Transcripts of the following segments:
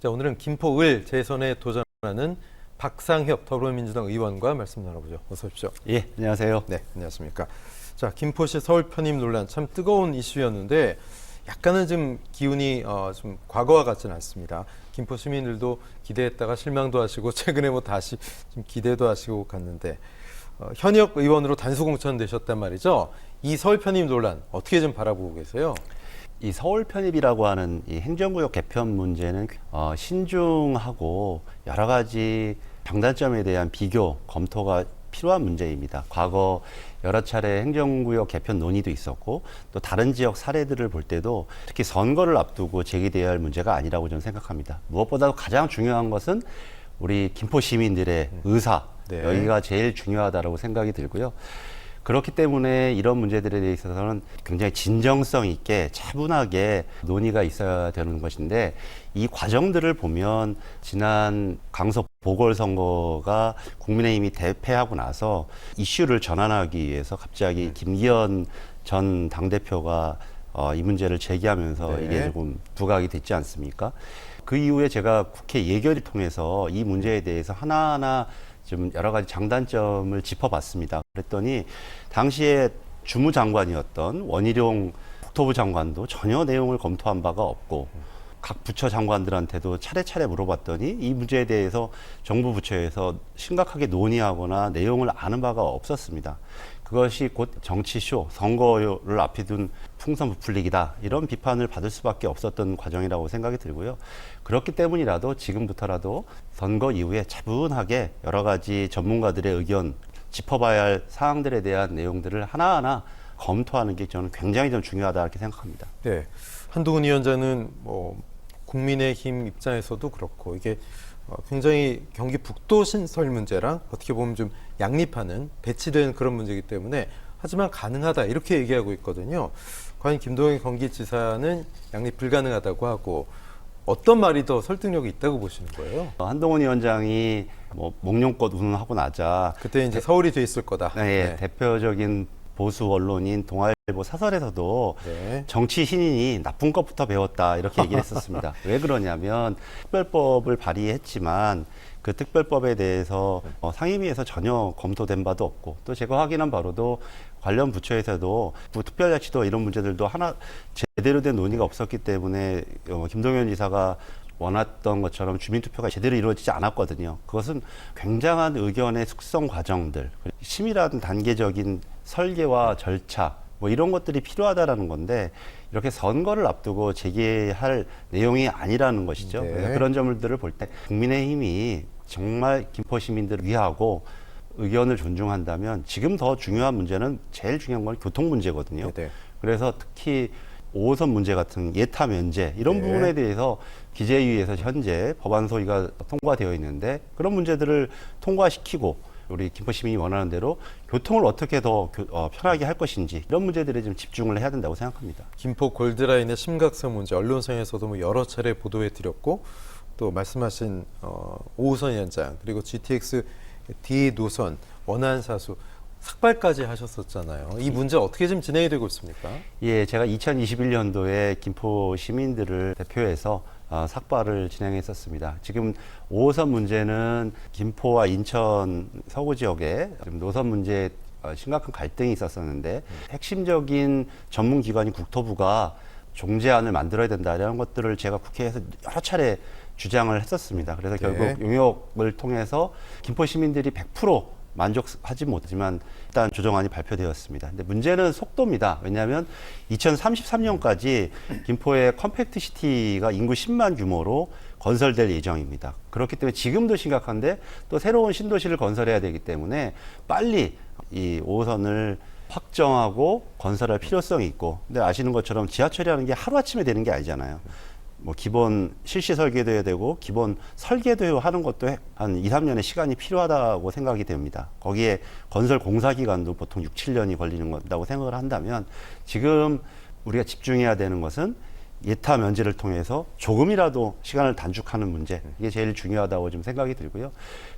자, 오늘은 김포 을 재선에 도전하는 박상혁 더불어민주당 의원과 말씀 나눠보죠. 어서 오십시오. 예, 안녕하세요. 네, 안녕하십니까. 자, 김포시 서울 편입 논란 참 뜨거운 이슈였는데 약간은 좀 기운이 어, 좀 과거와 같지는 않습니다. 김포 시민들도 기대했다가 실망도 하시고 최근에 뭐 다시 좀 기대도 하시고 갔는데 어, 현역 의원으로 단수 공천되셨단 말이죠. 이 서울 편입 논란 어떻게 좀 바라보고 계세요? 이 서울 편입이라고 하는 이 행정구역 개편 문제는 어, 신중하고 여러 가지 장단점에 대한 비교 검토가 필요한 문제입니다. 과거 여러 차례 행정구역 개편 논의도 있었고 또 다른 지역 사례들을 볼 때도 특히 선거를 앞두고 제기되어야 할 문제가 아니라고 저는 생각합니다. 무엇보다도 가장 중요한 것은 우리 김포 시민들의 의사 네. 여기가 제일 중요하다라고 생각이 들고요. 그렇기 때문에 이런 문제들에 대해서는 굉장히 진정성 있게 차분하게 논의가 있어야 되는 것인데 이 과정들을 보면 지난 강서 보궐선거가 국민의힘이 대패하고 나서 이슈를 전환하기 위해서 갑자기 김기현 전 당대표가 어, 이 문제를 제기하면서 네. 이게 조금 부각이 됐지 않습니까? 그 이후에 제가 국회 예결을 통해서 이 문제에 대해서 하나하나 좀 여러 가지 장단점을 짚어봤습니다. 그랬더니 당시에 주무장관이었던 원희룡 국토부 장관도 전혀 내용을 검토한 바가 없고 각 부처 장관들한테도 차례차례 물어봤더니 이 문제에 대해서 정부 부처에서 심각하게 논의하거나 내용을 아는 바가 없었습니다. 그것이 곧 정치쇼, 선거를 앞에 둔 풍선 부풀리기다 이런 비판을 받을 수밖에 없었던 과정이라고 생각이 들고요. 그렇기 때문이라도 지금부터라도 선거 이후에 차분하게 여러 가지 전문가들의 의견 짚어봐야 할 사항들에 대한 내용들을 하나하나 검토하는 게 저는 굉장히 좀 중요하다 이렇게 생각합니다. 네, 한동훈 위원장은 뭐 국민의힘 입장에서도 그렇고 이게 어, 굉장히 경기 북도 신설 문제랑 어떻게 보면 좀 양립하는 배치된 그런 문제이기 때문에 하지만 가능하다 이렇게 얘기하고 있거든요. 과연 김동연 경기지사는 양립 불가능하다고 하고 어떤 말이 더 설득력이 있다고 보시는 거예요? 어, 한동훈 위원장이 뭐 목련꽃 운운하고 나자 그때 이제 서울이 돼 있을 거다. 네, 대표적인 보수 언론인 동아일 보 사설에서도 네. 정치 신인이 나쁜 것부터 배웠다 이렇게 얘기를 했었습니다. 왜 그러냐면 특별법을 발의했지만 그 특별법에 대해서 어, 상임위에서 전혀 검토된 바도 없고 또 제가 확인한 바로도 관련 부처에서도 부- 특별자치도 이런 문제들도 하나 제대로 된 논의가 없었기 때문에 어, 김동연 지사가 원했던 것처럼 주민투표가 제대로 이루어지지 않았거든요. 그것은 굉장한 의견의 숙성 과정들, 치밀한 단계적인 설계와 절차, 뭐 이런 것들이 필요하다라는 건데 이렇게 선거를 앞두고 제기할 내용이 아니라는 것이죠. 네. 그래서 그런 점들을 볼 때 국민의힘이 정말 김포 시민들을 위하고 의견을 존중한다면 지금 더 중요한 문제는 제일 중요한 건 교통 문제거든요. 네, 네. 그래서 특히 5호선 문제 같은 예타 면제 이런 네. 부분에 대해서 기재위에서 현재 법안 소위가 통과되어 있는데 그런 문제들을 통과시키고 우리 김포 시민이 원하는 대로 교통을 어떻게 더 교- 어, 편하게 할 것인지 이런 문제들에 좀 집중을 해야 된다고 생각합니다. 김포 골드라인의 심각성 문제 언론상에서도 뭐 여러 차례 보도해 드렸고 또 말씀하신 어, 5호선 현장 그리고 GTX D 노선 원안 사수 삭발까지 하셨었잖아요. 이 문제 어떻게 좀 진행이 되고 있습니까? 예, 제가 2021년도에 김포 시민들을 대표해서 어, 삭발을 진행했었습니다. 지금 5호선 문제는 김포와 인천 서구 지역에 노선 문제에 어, 심각한 갈등이 있었었는데 핵심적인 전문 기관인 국토부가 종제안을 만들어야 된다 이런 것들을 제가 국회에서 여러 차례 주장을 했었습니다. 그래서 네. 결국 용역을 통해서 김포 시민들이 100% 만족하지 못하지만 일단 조정안이 발표되었습니다. 근데 문제는 속도입니다. 왜냐하면 2033년까지 김포의 컴팩트 시티가 인구 10만 규모로 건설될 예정입니다. 그렇기 때문에 지금도 심각한데 또 새로운 신도시를 건설해야 되기 때문에 빨리 이 5호선을 확정하고 건설할 필요성이 있고 근데 아시는 것처럼 지하철이라는 게 하루아침에 되는 게 아니잖아요. 뭐 기본 실시 설계도 해야 되고 기본 설계도 하는 것도 해- 한 2, 3년의 시간이 필요하다고 생각이 됩니다. 거기에 건설 공사 기간도 보통 6, 7년이 걸리는 건다고 생각을 한다면 지금 우리가 집중해야 되는 것은 예타 면제를 통해서 조금이라도 시간을 단축하는 문제 이게 제일 중요하다고 좀 생각이 들고요.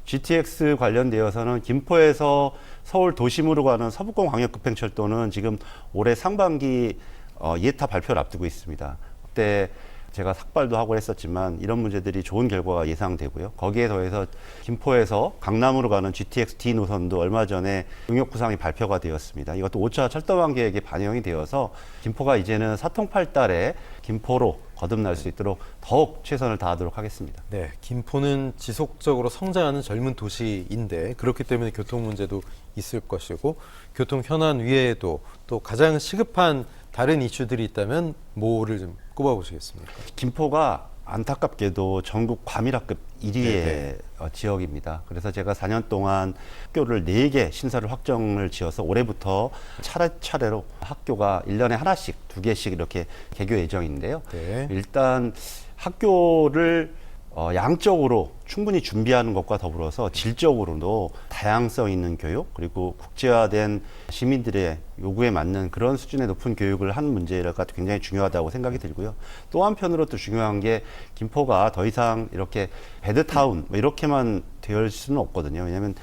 GTX 관련되어서는 김포에서 서울 도심으로 가는 서북권 광역급행철도는 지금 올해 상반기 어, 예타 발표를 앞두고 있습니다. 그때 제가 삭발도 하고 했었지만 이런 문제들이 좋은 결과가 예상되고요. 거기에 더해서 김포에서 강남으로 가는 GTX D 노선도 얼마 전에 용역 구상이 발표가 되었습니다. 이것도 5차 철도망 계획에 반영이 되어서 김포가 이제는 사통팔달에 김포로 거듭날 수 있도록 더욱 최선을 다하도록 하겠습니다. 네, 김포는 지속적으로 성장하는 젊은 도시인데 그렇기 때문에 교통 문제도 있을 것이고 교통 현안 외에도 또 가장 시급한 다른 이슈들이 있다면 뭐를 좀 꼽아보시겠습니까? 김포가 안타깝게도 전국 과밀학급 1위의 네네. 어, 지역입니다. 그래서 제가 4년 동안 학교를 4개 신설을 확정을 지어서 올해부터 차례차례로 학교가 1년에 하나씩, 두 개씩 이렇게 개교 예정인데요. 네. 일단 학교를 어, 양적으로 충분히 준비하는 것과 더불어서 질적으로도 다양성 있는 교육 그리고 국제화된 시민들의 요구에 맞는 그런 수준의 높은 교육을 하는 문제가 굉장히 중요하다고 생각이 들고요. 또 한편으로 또 중요한 게 김포가 더 이상 이렇게 배드타운 뭐 이렇게만 될 수는 없거든요. 왜냐하면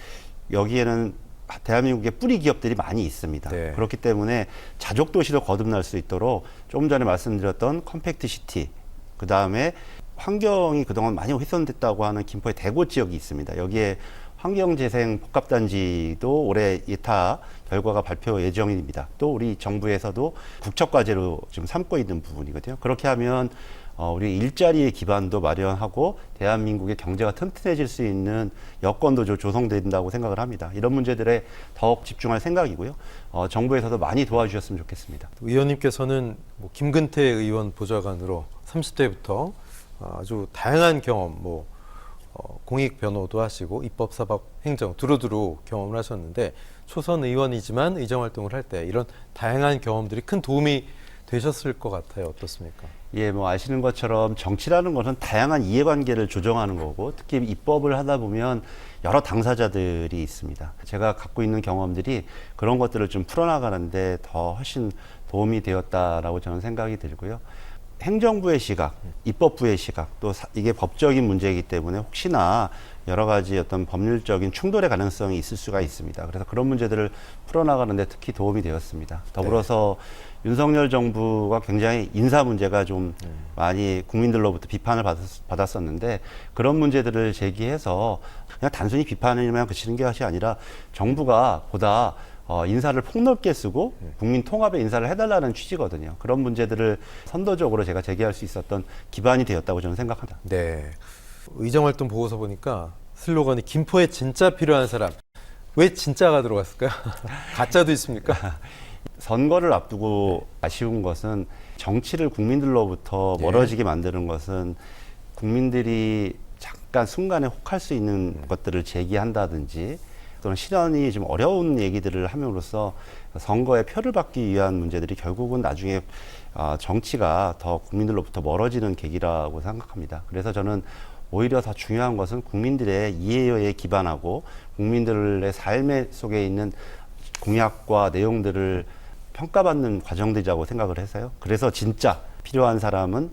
여기에는 대한민국의 뿌리 기업들이 많이 있습니다. 네. 그렇기 때문에 자족 도시로 거듭날 수 있도록 조금 전에 말씀드렸던 컴팩트 시티 그 다음에 환경이 그동안 많이 훼손됐다고 하는 김포의 대구 지역이 있습니다. 여기에 환경재생 복합단지도 올해 예타 결과가 발표 예정입니다. 또 우리 정부에서도 국책과제로 지금 삼고 있는 부분이거든요. 그렇게 하면 어, 우리 일자리의 기반도 마련하고 대한민국의 경제가 튼튼해질 수 있는 여건도 조- 조성된다고 생각을 합니다. 이런 문제들에 더욱 집중할 생각이고요. 어, 정부에서도 많이 도와주셨으면 좋겠습니다. 의원님께서는 뭐 김근태 의원 보좌관으로 30대부터 아주 다양한 경험, 뭐 어, 공익 변호도 하시고 입법, 사법, 행정 두루두루 경험을 하셨는데 초선 의원이지만 의정 활동을 할 때 이런 다양한 경험들이 큰 도움이 되셨을 것 같아요. 어떻습니까? 예, 뭐 아시는 것처럼 정치라는 것은 다양한 이해관계를 조정하는 거고 특히 입법을 하다 보면 여러 당사자들이 있습니다. 제가 갖고 있는 경험들이 그런 것들을 좀 풀어나가는데 더 훨씬 도움이 되었다라고 저는 생각이 들고요. 행정부의 시각, 입법부의 시각, 또 사- 이게 법적인 문제이기 때문에 혹시나 여러 가지 어떤 법률적인 충돌의 가능성이 있을 수가 있습니다. 그래서 그런 문제들을 풀어나가는데 특히 도움이 되었습니다. 더불어서 윤석열 정부가 굉장히 인사 문제가 좀 많이 국민들로부터 비판을 받았, 받았 었는데 그런 문제들을 제기해서 그냥 단순히 비판이면 그치는 것이 아니라 정부가 보다 어, 인사를 폭넓게 쓰고 국민 통합의 인사를 해달라는 취지거든요. 그런 문제들을 선도적으로 제가 제기할 수 있었던 기반이 되었다고 저는 생각합니다. 네. 의정 활동 보고서 보니까 슬로건이 김포에 진짜 필요한 사람. 왜 진짜가 들어갔을까요? 가짜도 있습니까? 선거를 앞두고 아쉬운 것은 정치를 국민들로부터 예. 멀어지게 만드는 것은 국민들이 잠깐 순간에 혹할 수 있는 것들을 제기한다든지 또는 실현이 좀 어려운 얘기들을 함으로써 선거에 표를 받기 위한 문제들이 결국은 나중에 아, 정치가 더 국민들로부터 멀어지는 계기라고 생각합니다. 그래서 저는 오히려 더 중요한 것은 국민들의 이해에 기반하고 국민들의 삶의 속에 있는 공약과 내용들을 평가받는 과정들이라고 생각을 해서요. 그래서 진짜 필요한 사람은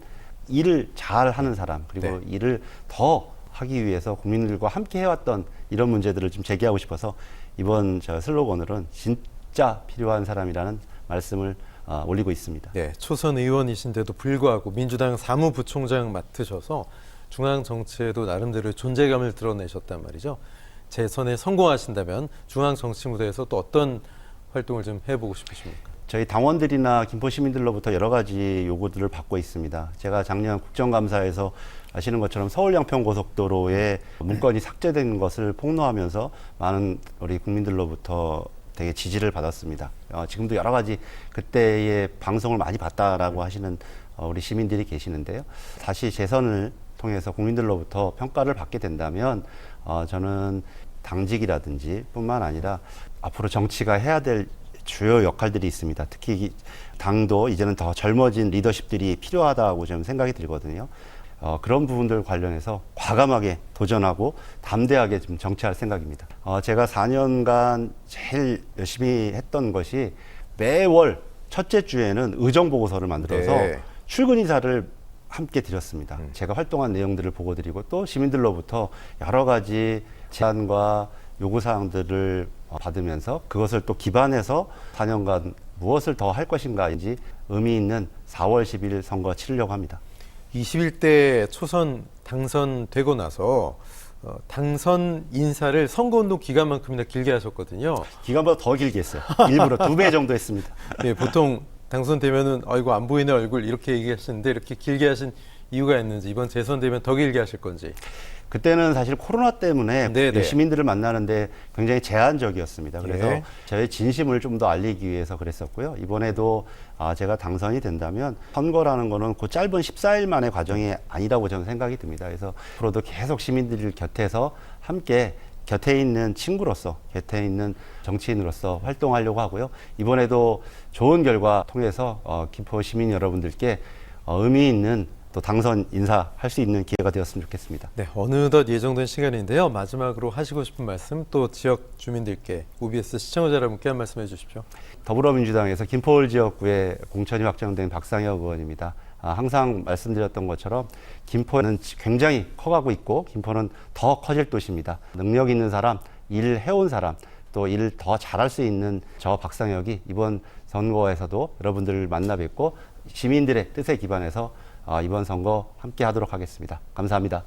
일을 잘 하는 사람 그리고 네. 일을 더 하기 위해서 국민들과 함께 해왔던 이런 문제들을 좀 제기하고 싶어서 이번 저 슬로건으로는 진짜 필요한 사람이라는 말씀을 어, 올리고 있습니다. 네, 초선 의원이신데도 불구하고 민주당 사무부총장 맡으셔서 중앙 정치에도 나름대로 존재감을 드러내셨단 말이죠. 재선에 성공하신다면 중앙 정치 무대에서 또 어떤 활동을 좀 해보고 싶으십니까? 저희 당원들이나 김포 시민들로부터 여러 가지 요구들을 받고 있습니다. 제가 작년 국정감사에서 아시는 것처럼 서울 양평 고속도로에 문건이 삭제된 것을 폭로하면서 많은 우리 국민들로부터 되게 지지를 받았습니다. 어, 지금도 여러 가지 그때의 방송을 많이 봤다라고 하시는 어, 우리 시민들이 계시는데요. 다시 재선을 통해서 국민들로부터 평가를 받게 된다면 어, 저는 당직이라든지 뿐만 아니라 앞으로 정치가 해야 될 주요 역할들이 있습니다. 특히 이 당도 이제는 더 젊어진 리더십들이 필요하다고 저는 생각이 들거든요. 어, 그런 부분들 관련해서 과감하게 도전하고 담대하게 좀 정치할 생각입니다. 어, 제가 4년간 제일 열심히 했던 것이 매월 첫째 주에는 의정 보고서를 만들어서 네. 출근 인사를 함께 드렸습니다. 제가 활동한 내용들을 보고 드리고 또 시민들로부터 여러 가지 제안과 요구 사항들을 어, 받으면서 그것을 또 기반해서 4년간 무엇을 더 할 것인가인지 의미 있는 4월 10일 선거 치르려고 합니다. 21대 초선 당선되고 나서 어, 당선 인사를 선거운동 기간만큼이나 길게 하셨거든요. 기간보다 더 길게 했어요. 일부러 두 배 정도 했습니다. 예, 보통 당선되면은 아이고 안 보이네 얼굴 이렇게 얘기하시는데 이렇게 길게 하신 이유가 있는지 이번 재선되면 더 길게 하실 건지. 그때는 사실 코로나 때문에 네네. 시민들을 만나는데 굉장히 제한적이었습니다. 그래서 예. 저의 진심을 좀 더 알리기 위해서 그랬었고요. 이번에도 아, 제가 당선이 된다면 선거라는 거는 그 짧은 14일 만의 과정이 아니라고 저는 생각이 듭니다. 그래서 앞으로도 계속 시민들 곁에서 함께 곁에 있는 친구로서, 곁에 있는 정치인으로서 활동하려고 하고요. 이번에도 좋은 결과 통해서 어, 김포 시민 여러분들께 어, 의미 있는 또 당선 인사할 수 있는 기회가 되었으면 좋겠습니다. 네, 어느덧 예정된 시간인데요. 마지막으로 하시고 싶은 말씀 또 지역 주민들께 OBS 시청자 여러분께 한 말씀 해주십시오. 더불어민주당에서 김포울 지역구에 공천이 확정된 박상혁 의원입니다. 아, 항상 말씀드렸던 것처럼 김포는 굉장히 커가고 있고 김포는 더 커질 도시입니다. 능력 있는 사람, 일 해온 사람, 또 일을 더 잘할 수 있는 저 박상혁이 이번 선거에서도 여러분들을 만나 뵙고 시민들의 뜻에 기반해서 아, 이번 선거 함께 하도록 하겠습니다. 감사합니다.